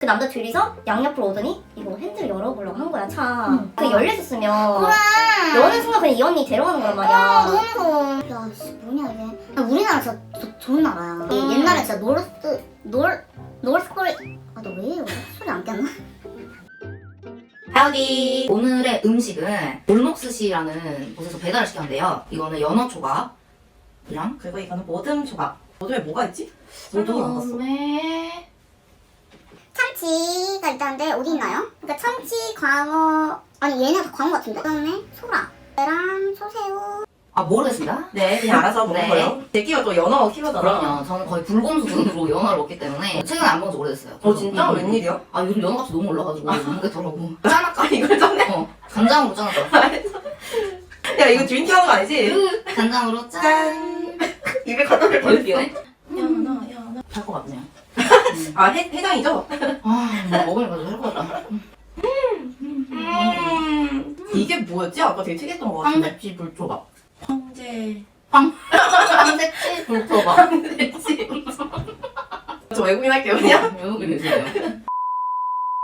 그 남자 둘이서 양옆으로 오더니 이거 핸들을 열어보려고 한 거야 차. 응. 그 열려 있었으면 그래. 여는 순간 그냥 이 언니 데려가는 거란 아, 말이야. 너무 무서워. 야, 씨, 뭐냐, 이게. 야, 우리나라 진짜 조- 좋은 나라야. 이 옛날에 진짜 노르스, 놀, 노르스코리. 아, 너 왜 이래? 소리 안 깼나? 하디 오늘의 음식은 골목스시라는 곳에서 배달을 시켰는데요. 이거는 연어 조각이랑 그리고 이거는 모듬 조각. 모듬에 뭐가 있지? 갔어. 그다음에 참치가 있다는데 어디 있나요? 그러니까 참치, 광어. 아니, 얘네 다 광어 같은데? 그다음에 소라. 계란, 소새우. 아 모르겠습니다. 네, 그냥 알아서 먹는 네. 거예요. 제끼가 또 연어 키우잖아. 그럼요. 저는 거의 불곰 수준으로 연어를 먹기 때문에 최근에 안 먹은 지 오래됐어요. 어, 진짜? 음. 웬일이야? 아 요즘 연어 값이 너무 올라가지고 못 먹겠더라고. 짠할까? 이걸 전에. 어 간장으로 짠할까? 야, 이거 드링킹 하는 거 아니지? 간장으로 짠. 짠. 입에 갖다 댈 뻔했어. 연어, 연어. 할것 같네요. 아, 해, 해장이죠? 아 이거 먹으니까 좀 할것 같다. 음. 이게 뭐였지? 아까 되게 특이했던 거 같은데. 황새치 불초밥. 황제. 황새치 불초밥. 저 외국인 할게요, 그냥. 외국인이세요?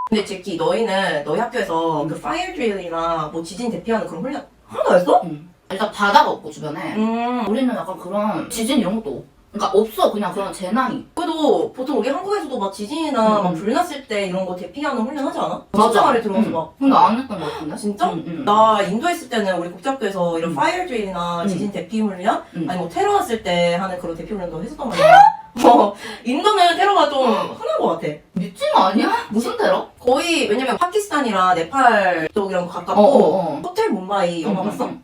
근데 제키, 너희는 너희 학교에서 그 파이어 드릴이나 뭐 지진 대피하는 그런 훈련 하나도 안 했어? 응. 일단 바다가 없고 주변에 음. 우리는 약간 그런 지진 이런 것도 없- 그러니까 없어 그냥 그런 재난이 그래도 보통 우리 한국에서도 막 지진이나 음. 막 불 났을 때 이런 거 대피하는 훈련 하지 않아? 맞아. 진짜 말이 들어서 응. 막. 근데 안 했던 것 같은데 진짜? 응, 응. 나 인도 있을 때는 우리 국제학교에서 이런 음. 파이어 드릴이나 음. 지진 대피 훈련 음. 아니 뭐 테러 왔을 때 하는 그런 대피 훈련도 했었단 말이야. 어, 인도는 테러가 좀 흔한 것 같아. 미친 거 아니야? 무슨 테러? 거의 왜냐면 파키스탄이랑 네팔 쪽이랑 가깝고 어, 어, 어. 호텔 뭄바이 영화 응, 봤어? 응, 응.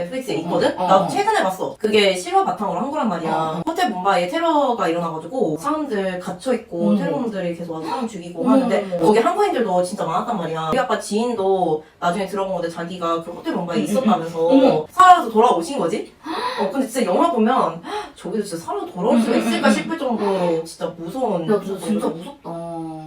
넷플릭스에 있거든? 어, 나도 어. 최근에 봤어. 그게 실화 바탕으로 한 거란 말이야. 어, 어. 호텔 뭄바이에 테러가 일어나가지고 사람들 갇혀있고 음. 테러범들이 계속 와서 사람 죽이고 어머, 하는데. 거기 한국인들도 진짜 많았단 말이야. 우리 아빠 지인도 나중에 들어본 건데 자기가 그 호텔 뭄바이에 음, 있었다면서 어머. 살아서 돌아오신 거지? 어, 근데 진짜 영화 보면 저기도 진짜 살아 돌아올 수가 음, 음, 있을까 음. 싶을 정도로 진짜 무서운. 야 진짜, 진짜 무섭다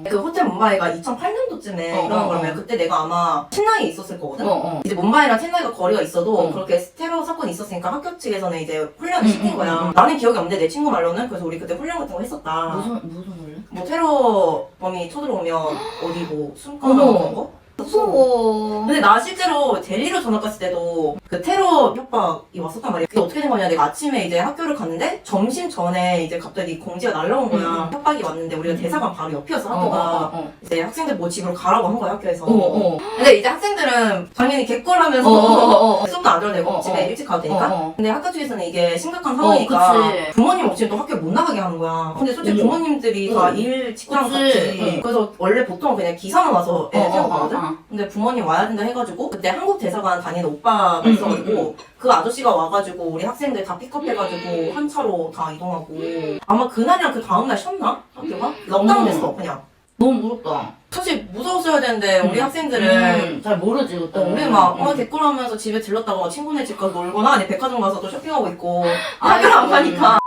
그 호텔 뭄바이가 2008년도쯤에 어, 일어난 어, 거라면 어. 그때 내가 아마 챈나이에 있었을 거거든? 어 어 이제 뭄바이랑 챈나이가 거리가 있어도 어. 그렇게 테러 사건이 있었으니까 학교 측에서는 이제 훈련을 음, 시킨 음, 거야. 나는 기억이 없는데 내 친구 말로는 그래서 우리 그때 훈련 같은 거 했었다. 무슨 무슨 원래? 뭐 테러범이 쳐들어오면 어디 뭐 숨거나 어머. 그런 거? 무서워 근데 나 실제로 델리로 전학 갔을 때도 그 테러 협박이 왔었단 말이야. 그게 어떻게 된 거냐. 내가 아침에 이제 학교를 갔는데 점심 전에 이제 갑자기 공지가 날라온 거야. 음, 음. 협박이 왔는데 우리가 대사관 바로 옆이었어 어, 학교가. 어, 어, 이제 학생들 뭐 집으로 가라고 한 거야 학교에서. 어, 어. 근데 이제 학생들은 당연히 개꿀하면서 어, 어, 어, 어. 수업도 안 들어도 되고 어, 집에 어. 일찍 가도 되니까. 어, 어. 근데 학교 측에서는 이게 심각한 상황이니까 그치. 부모님 없이는 또 학교 못 나가게 하는 거야. 근데 솔직히. 부모님들이 어. 다일 직장 그치. 같이. 응. 그래서 원래 보통 그냥 기사만 와서 애 어, 어, 태우고 어, 가거든. 어. 근데 부모님 와야 된다 해가지고 그때 한국 대사관 다니는 오빠가 응, 있어가지고 응, 그 아저씨가 와가지고 우리 학생들 다 픽업해가지고 한 차로 다 이동하고. 아마 그날이랑 그 다음날 쉬었나? 학교가? 럭다운 됐어 그냥. 너무 무섭다. 사실 무서웠어야 되는데 우리 응. 학생들은 음, 잘 모르지 그때 어, 우리 막, 응. 어, 개꿀하면서 집에 들렀다가 친구네 집 가서 놀거나, 아니, 백화점 가서 또 쇼핑하고 있고, 아니, 학교를 안 가니까.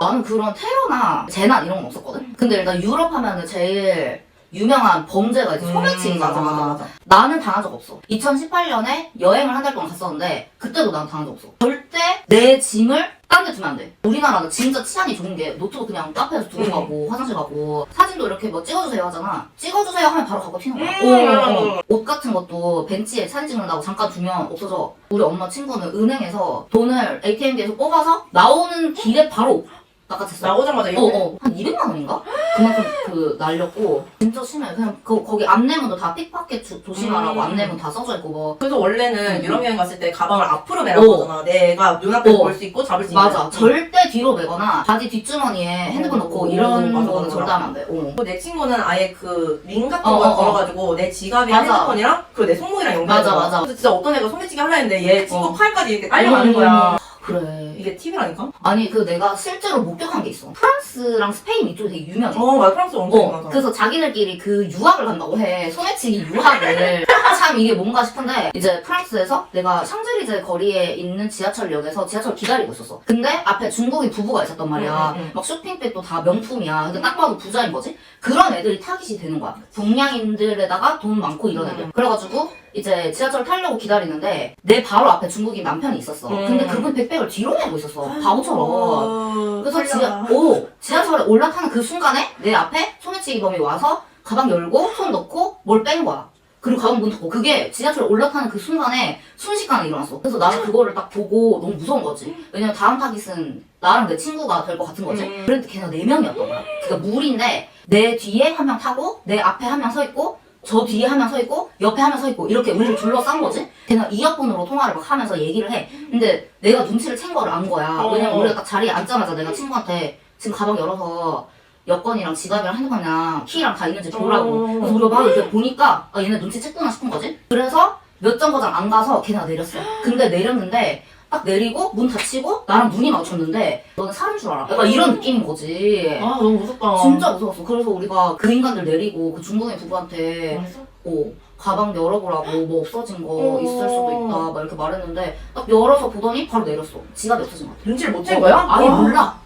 나는 그런 테러나 재난 이런 건 없었거든. 근데 일단 유럽 하면은 제일 유명한 범죄가 이제 소매치기잖아. 음, 맞아, 맞아, 맞아. 나는 당한 적 없어. 2018년에 여행을 한 달 동안 갔었는데 그때도 난 당한 적 없어. 절대 내 짐을 딴 데 두면 안 돼. 우리나라는 진짜 치안이 좋은 게 노트북 그냥 카페에서 두고 음. 가고 화장실 가고 사진도 이렇게 뭐 찍어주세요 하잖아. 찍어주세요 하면 바로 갖고 튀는 거야. 음, 어, 어. 옷 같은 것도 벤치에 사진 찍는다고 잠깐 두면 없어져. 우리 엄마 친구는 은행에서 돈을 ATM기에서 뽑아서 나오는 길에 바로 낚아챘어. 나오자마자 어, 이렇게. 어. 한 200만 원인가? 그만큼 그 날렸고 진짜 심해. 그냥 그 거기 안내문도 다 픽파켓 조, 조심하라고 음. 안내문 다 써져 있고 뭐. 그래서 원래는 음. 유럽 여행 갔을 때 가방을 앞으로 매라고 어. 하잖아. 내가 눈앞에 어. 볼 수 있고 잡을 수 있는. 맞아. 절대 뒤로 매거나 바지 뒷주머니에 핸드폰 넣고 오, 이런 맞아, 거는 맞아. 절대 하면 안 돼. 어. 내 친구는 아예 그 링 같은 어, 걸 어, 어. 걸어가지고 내 지갑에 맞아. 핸드폰이랑 그리고 내 손목이랑 연결해. 맞아, 맞아. 그래서 진짜 어떤 애가 소매치기 하려 했는데 얘 친구 어. 팔까지 이렇게 딸려가는 거야. 그래. 이게 팁이라니까? 아니 그 내가 실제로 목격한 게 있어. 프랑스랑 스페인 이쪽이 되게 유명해. 어, 맞아. 프랑스 엄청 어, 유명하잖아. 그래서 자기들끼리 그 유학을 간다고 해. 소매치기 유학을. 참 이게 뭔가 싶은데, 이제 프랑스에서 내가 샹젤리제 거리에 있는 지하철역에서 지하철 기다리고 있었어. 근데 앞에 중국인 부부가 있었단 말이야. 응, 응, 응. 막 쇼핑백도 다 명품이야. 근데 딱 봐도 부자인 거지? 그런 애들이 타깃이 되는 거야. 동양인들에다가 돈 많고 이런 애들. 응. 그래가지고, 이제 지하철 타려고 기다리는데, 내 바로 앞에 중국인 남편이 있었어. 응. 근데 그분 백백을 뒤로 메고 있었어. 바보처럼. 어, 그래서 지하. 오, 지하철에 올라타는 그 순간에 내 앞에 소매치기 범이 와서 가방 열고 손 넣고 뭘 뺀 거야. 그리고 가방 문 닫고 그게 지하철 올라타는 그 순간에 순식간에 일어났어. 그래서 나는 그거를 딱 보고 너무 무서운 거지. 왜냐면 다음 타깃은 나랑 내 친구가 될 것 같은 거지. 음. 그런데 걔네가 네 명이었던 거야. 그러니까 물인데 내 뒤에 한 명 타고 내 앞에 한 명 서 있고 저 뒤에 한명서 있고 옆에 한명서 있고 이렇게 우리를 둘러싼 거지. 걔네가 이어폰으로 통화를 막 하면서 얘기를 해. 근데 내가 눈치를 챈 거를 안 거야. 어. 왜냐면 우리가 딱 자리에 앉자마자 내가 친구한테 지금 가방 열어서 여권이랑 지갑이랑 핸드폰이랑 키랑 다 있는지 보라고. 어. 그래서 우리가 막 이렇게 보니까 아 얘네 눈치 챘구나 싶은 거지. 그래서 몇 정거장 안 가서 걔네가 내렸어. 근데 내렸는데 딱 내리고 문 닫히고 나랑 눈이 마주쳤는데 너는 사람 줄 알아. 약간 이런 느낌인 거지. 아 너무 무섭다. 진짜 무서웠어. 그래서 우리가 그 인간들 내리고 그 중국인 부부한테 알았어? 어, 가방 열어보라고 뭐 없어진 거 어. 있을 수도 있다 막 이렇게 말했는데 딱 열어서 보더니 바로 내렸어. 지갑이 없어진 거 같아. 눈치를 못챈 거야? 아예 와, 몰라.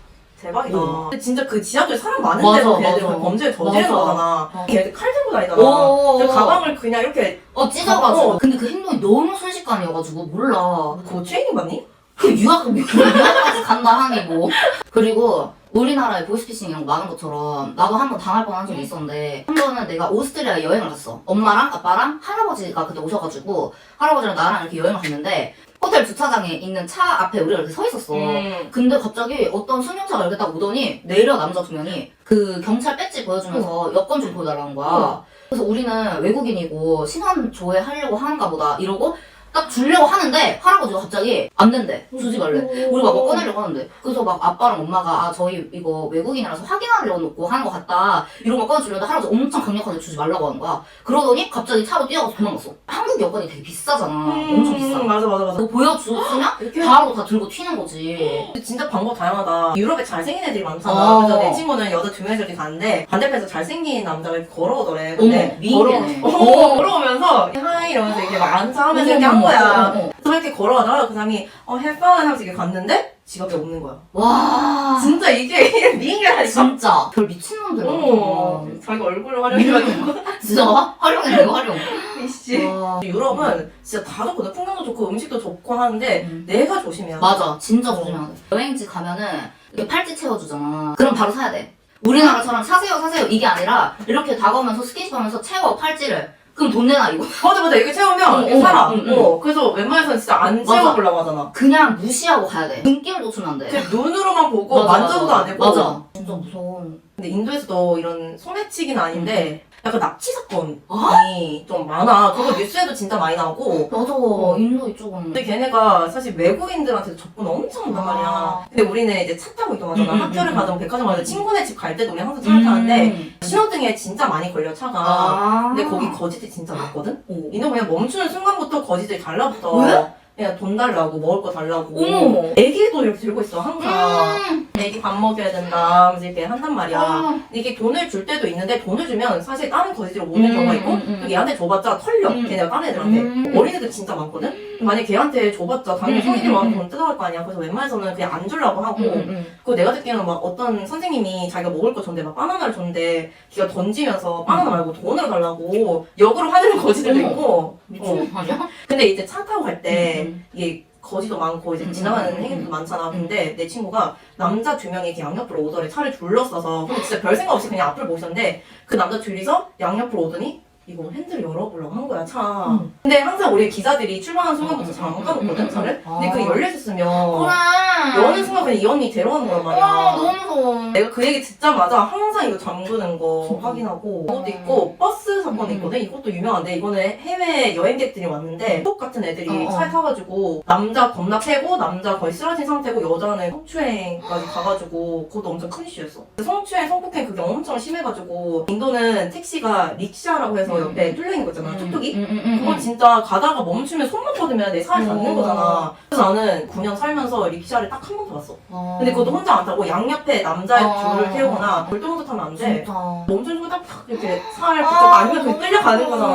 대박이다. 어. 근데 진짜 그 지하철 사람 많은 맞아, 데서 걔네들 맞아. 그 범죄를 저지르는 맞아. 거잖아. 어. 걔네들 칼 들고 다니잖아. 오. 그 가방을 그냥 이렇게 어 찢어가지고. 어. 근데 그 행동이 너무 순식간이어가지고 몰라. 그거 트레이닝 받니? 그 유학 유학까지 간다 하니 뭐. 그리고 우리나라에 보이스피싱이랑 많은 것처럼 나도 한 번 당할 뻔한 적이 있었는데 한 번은 내가 오스트리아 여행을 갔어. 엄마랑 아빠랑 할아버지가 그때 오셔가지고 할아버지랑 나랑 이렇게 여행을 갔는데 호텔 주차장에 있는 차 앞에 우리가 이렇게 서 있었어. 음. 근데 갑자기 어떤 승용차가 이렇게 딱 오더니 내려 남자 두 명이 그 경찰 배지 보여주면서 여권 좀 보여달라는 거야. 그래서 우리는 외국인이고 신원 조회하려고 하는가 보다 이러고 딱 주려고 하는데 할아버지가 갑자기 안 된대. 주지 말래. 우리 막뭐 꺼내려고 하는데. 그래서 막 아빠랑 엄마가 아 저희 이거 외국인이라서 확인하려고 하는 것 같다. 이러고 막 꺼내주려는데 할아버지 엄청 강력하게 주지 말라고 하는 거야. 그러더니 갑자기 차로 뛰어가서 도망갔어. 한국 여권이 되게 비싸잖아. 엄청 비싸. 음, 맞아 맞아 맞아. 너 이렇게 바로 다 들고 튀는 거지. 진짜 방법 다양하다. 유럽에 잘생긴 애들이 많잖아. 어. 그래서 내 친구는 여자 두 명이 저기 가는데 반대편에서 잘생긴 남자가 걸어오더래. 근데 걸어, 어, 걸어오면서 하이 이러면서 이렇게 막 안사하면서 이렇게 한 거야. 어머, 어머. 그래서 이렇게 걸어가다가 그 사람이 어 해파 하면서 이렇게 갔는데 지갑이 없는 거야. 와 진짜 이게 이게 미인이라니까. 진짜 별 미친놈들 어, 많다 자기 얼굴을 활용해가지고 진짜 활용해 활용 이씨. 와. 유럽은 진짜 다 좋거든. 풍경도 좋고 음식도 좋고 하는데 음. 내가 조심해야 돼. 맞아 진짜 조심해야 돼 여행지 가면은 이렇게 팔찌 채워주잖아 그럼 바로 사야 돼 우리나라처럼 사세요 사세요 이게 아니라 이렇게 다가오면서 스킨십 하면서 채워 팔찌를 그럼 돈 내놔 이거 맞아 맞아 이거 채우면 어, 어, 살아. 응, 응. 어, 그래서 웬만해서는 진짜 안 맞아. 채워보려고 하잖아. 그냥 무시하고 가야 돼 눈길도 주면 안 돼 그냥 눈으로만 보고 만져도 안 되고. 맞아 진짜 무서워 근데 인도에서도 이런 소매치기는 아닌데 약간 납치 사건이 어? 좀 많아. 그거 뉴스에도 진짜 많이 나오고. 맞아 인도 이쪽은 근데 걔네가 사실 외국인들한테 접근 엄청 한단 말이야. 아. 근데 우리는 이제 차 타고 이동하잖아. 음, 음, 학교를 음, 가든 백화점 가든 친구네 집 갈 때도 우리 항상 차를 타는데 신호등에 진짜 많이 걸려 차가. 아 근데 거기 거지들이 진짜 많거든? 오. 인도 그냥 멈추는 순간부터 거지들이 달라붙어. 왜? 그냥 돈 달라고 먹을 거 달라고. 어머. 애기도 이렇게 들고 있어 항상. 음. 애기 밥 먹여야 된다 이렇게 한단 말이야. 아. 근데 이게 돈을 줄 때도 있는데 돈을 주면 사실 다른 거지들로 오는 음, 경우가 있고 음, 음. 또 얘한테 줘봤자 털려 음. 걔네가 다른 애들한테 음. 어린애들 진짜 많거든 만약에 걔한테 줘봤자 당연히 음, 성인들이 음, 와서 음. 돈 뜯어갈 거 아니야 그래서 웬만해서는 그냥 안 주려고 하고 음, 음. 그거 내가 듣기에는 막 어떤 선생님이 자기가 먹을 거 줬는데 막 바나나를 줬는데 걔가 던지면서 바나나 말고 돈을 달라고 역으로 하는 거지들도. 있고 미친 거 아니야? 근데 이제 차 타고 갈때 음, 이게 거지도 많고 이제 음, 지나가는 음, 음, 행인도 음. 많잖아. 근데 내 친구가 남자 두 명이 이렇게 양옆으로 오더래. 차를 둘러싸서 근데 진짜 별 생각 없이 그냥 앞을 보셨는데 그 남자 둘이서 양옆으로 오더니 이거 핸들을 열어보려고 한 거야 차. 음. 근데 항상 우리 기자들이 출발하는 순간부터 가놓거든 음, 차를. 음. 근데 그게 아. 열려 있었으면 그래 여는 순간 그냥 이 언니 데려오는 거란 말이야. 아 너무 무서워 내가 그 얘기 듣자마자 항상 이거 잠그는 거? 확인하고 그것도 있고 버스 사건이 음. 있거든 이것도 유명한데 이거는 해외 여행객들이 왔는데 톡 같은 애들이 어, 어. 차에 타가지고 남자 겁나 패고 남자 거의 쓰러진 상태고 여자는 성추행까지 가가지고 그것도 엄청 큰 이슈였어 성추행 성폭행 그게 엄청 심해가지고 인도는 택시가 릭샤라고 해서 옆에 뚫려 있는 거 있잖아 툭툭이 음, 음, 음, 그건 음. 진짜 가다가 멈추면 손만 뻗으면 내 살이 닿는 어. 거잖아 그래서 나는 9년 살면서 릭샤를 딱 한 번 타봤어 어. 근데 그것도 혼자 안 타고 양옆에 남자 어. 둘을 태우거나 혼자 타면 안 돼. 진짜 순간 딱 이렇게 살 붙잡고 아니면 그 끌려가는 거잖아.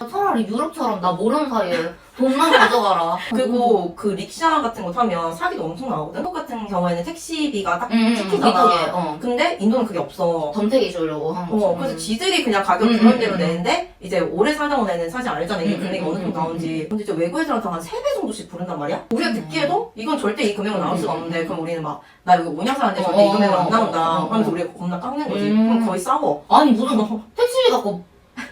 아, 차라리 유럽처럼 나 모르는 사이에 돈만 가져가라. 그리고 그 릭샤 같은 거 타면 사기도 엄청 나오거든. 한국 같은 경우에는 택시비가 딱 응, 응, 찍히잖아. 미터게, 어. 근데 인도는 그게 없어. 덤태기 주려고 하는 거지. 어, 그래서 지들이 그냥 가격 음, 그런 음, 대로 음. 내는데 이제 오래 살다 온 애는 사실 알잖아 이게 음, 금액이 음, 어느 음, 정도 음, 나오는지 근데 이제 외국 애들한테 한 3배 정도씩 부른단 말이야? 우리가 음. 듣기에도 이건 절대 이 금액은 나올 수가 음, 없는데 음, 그럼 우리는 막 나 여기 5년 사는데 절대 이 어, 금액은 어, 안 나온다 어, 어, 어. 하면서 우리가 겁나 깎는 거지 음. 그럼 거의 싸워 아니, 무슨 택시비 갖고.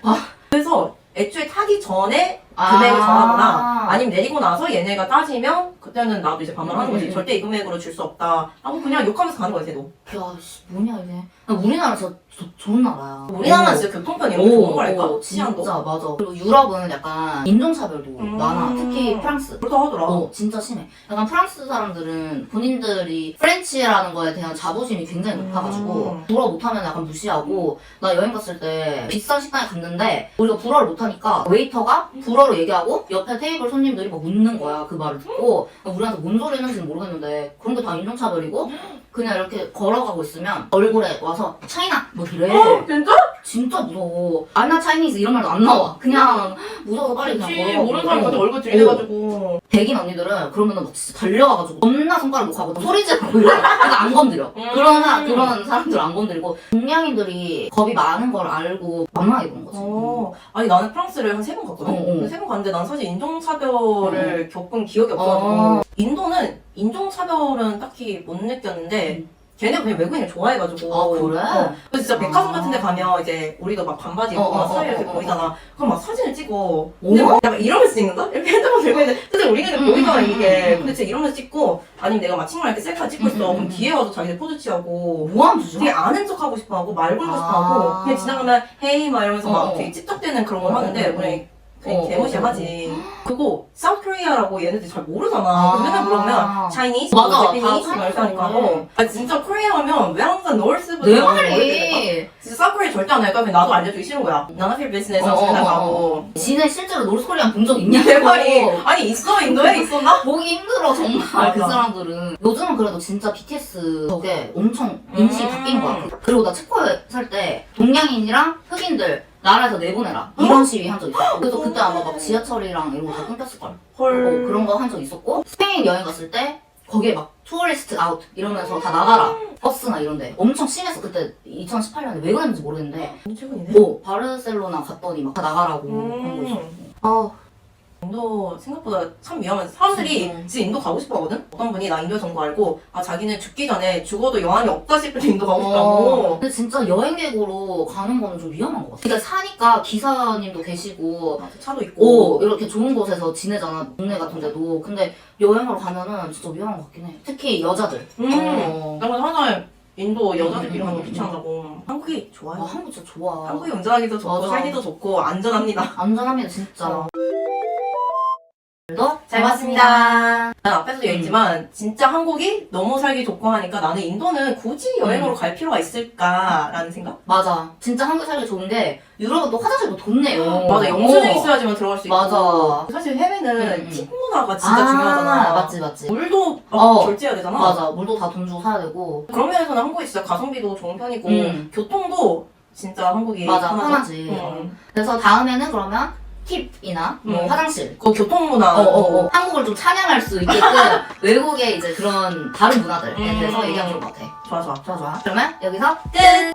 그래서 애초에 타기 전에 아. 금액을 정하거나 아니면 내리고 나서 얘네가 따지면 그때는 나도 이제 반말하는 거지 음, 음. 절대 이 금액으로 줄 수 없다 하고 그냥 욕하면서 가는 거야 걔도 야, 씨, 뭐냐, 이게. 우리나라 진짜 조- 좋은 나라야. 우리나라는 오. 진짜 교통편 이런 게 좋은 오, 치안도 진짜 맞아. 그리고 유럽은 약간 인종차별도 음. 많아. 특히 프랑스. 그렇다 하더라 어, 진짜 심해. 약간 프랑스 사람들은 본인들이 프렌치라는 거에 대한 자부심이 굉장히 높아가지고 음. 불어 못하면 약간 무시하고 나 여행 갔을 때 비싼 식당에 갔는데 우리가 불어를 못하니까 웨이터가 불어 로 얘기하고 옆에 테이블 손님들이 막 묻는 거야 그 말을 듣고 우리한테 뭔 소리 했는지는 모르겠는데 그런 게 다 인종차별이고 그냥 이렇게 걸어가고 있으면 얼굴에 와서 차이나 뭐 이래 어 진짜? 진짜 무서워 아나 차이니즈 이런 말도 안 나와 그냥 무서워서 빨리 그냥 그치 걸어가고 모르는 사람한테 어. 얼굴 들이대가지고 백인 언니들은 그러면은 막 진짜 달려가가지고 겁나 손가락 욕하고 소리 지르고. 그러니까 안 건드려. 음. 그런 사 그런 사람들 안 건드리고 동양인들이 겁이 많은 걸 알고 만만하게 보는 거지. 어, 아니 나는 프랑스를 한 세 번 갔거든. 어, 어. 근데 세번 갔는데 난 사실 인종차별을 겪은 기억이 없어가지고 어. 인도는 인종차별은 딱히 못 느꼈는데 걔네 그냥 외국인을 좋아해가지고 아, 그래? 어, 그래서 진짜 백화점 아. 같은 데 가면 이제 우리도 막 반바지 입고 어, 어, 막 어, 이렇게 어, 어. 보이잖아 그럼 막 사진을 찍어 근데 막 약간 이러면서 찍는다? 이렇게 핸드폰 들고 있는데 근데 우리는 음, 보이잖아 음, 이게 음, 근데 진짜 이러면서 찍고 아니면 내가 막 친구랑 이렇게 셀카 찍고 있어 음, 음, 그럼 음. 뒤에 와서 자기들 포즈 취하고 뭐하면 되죠? 되게 아는 척 하고 싶어 하고 말 걸고 싶어 아. 하고 그냥 지나가면 헤이 막 이러면서 막 어. 되게 찝쩍대는 그런 걸 어, 하는데 어, 어. 그냥 어, 개무시하지 그리고 사우코리아라고 얘네들 잘 모르잖아 아. 맨날 물어보면 차이니스, 맞아, 제피니스 다막 이렇게 하니까 차이니스. 어. 아 진짜 코리아 하면 왜 항상 노스부터 내. 말이. 진짜 사우코리아 절대 안 할까? 그냥 나도 알려주기 싫은 거야 나는 필 비즈니스 어, 어, 맨날 어, 가고 지네 실제로 노스코리안 본 적 있냐고. 내 말이 아니 있어 인도에 있었나? 보기 힘들어 정말 맞아. 그 사람들은 요즘은 그래도 진짜 BTS 덕에 엄청 인식이 음. 바뀐 거야 그리고 나 체코에 살 때 동양인이랑 흑인들 나라에서 내보내라. 이런 시위 한 적 있었고. 그래서 그때 아마 막 지하철이랑 이런 거 다 끊겼을걸. 어, 헐 그런 거 한 적 있었고. 스페인 여행 갔을 때 거기에 막 투어리스트 아웃 이러면서 다 나가라. 버스나 이런데. 엄청 심했어 그때 2018년에 왜 그랬는지 모르겠는데. 최근이네. 뭐 바르셀로나 갔더니 막 다 나가라고 한거 있었고. 아 인도 생각보다 참 위험해서 사람들이 음. 진짜 인도 가고 싶어 하거든? 어떤 분이 나 인도 정보 알고 아 자기는 죽기 전에 죽어도 여한이 없다 싶을 때 인도 가고 어, 싶다고 근데 진짜 여행객으로 가는 거는 좀 위험한 것 같아. 그러니까 사니까 기사님도 계시고, 아, 차도 있고 오, 이렇게 좋은 곳에서 지내잖아, 동네 같은 데도. 근데 여행으로 가면은 진짜 위험한 것 같긴 해. 특히 여자들. 음. 어. 나 그래서 하나 인도 여자들끼리 음, 가는 거 음, 귀찮다고 한국이 아, 좋아요 한국 진짜 좋아. 한국이 운전하기도 좋고 맞아. 살기도 좋고 안전합니다 안전합니다, 진짜. 어. 너? 잘 봤습니다. 난 앞에서도 얘기했지만 진짜 한국이 너무 살기 좋고 하니까 나는 인도는 굳이 여행으로 갈 필요가 있을까라는 생각? 맞아. 진짜 한국 살기 좋은 게, 유럽은 또 화장실도 돈내요. 맞아 영수증 어. 있어야지만 들어갈 수 있고 맞아. 사실 해외는 음, 음. 팁 문화가 진짜 아, 중요하잖아 맞지, 맞지. 물도 막 어. 결제해야 되잖아 맞아. 물도 다 돈 주고 사야 되고. 그런 면에서는 한국이 진짜 가성비도 좋은 편이고 음. 교통도 진짜 한국이 맞아, 편하죠. 편하지. 음. 그래서 다음에는 그러면 팁이나 뭐 음. 화장실 그 교통 문화 어, 어, 어. 한국을 좀 찬양할 수 있게끔 외국의 이제 그런 다른 문화들에 음. 대해서 얘기하는 것 같아. 좋아 좋아 좋아, 좋아. 그러면 여기서 끝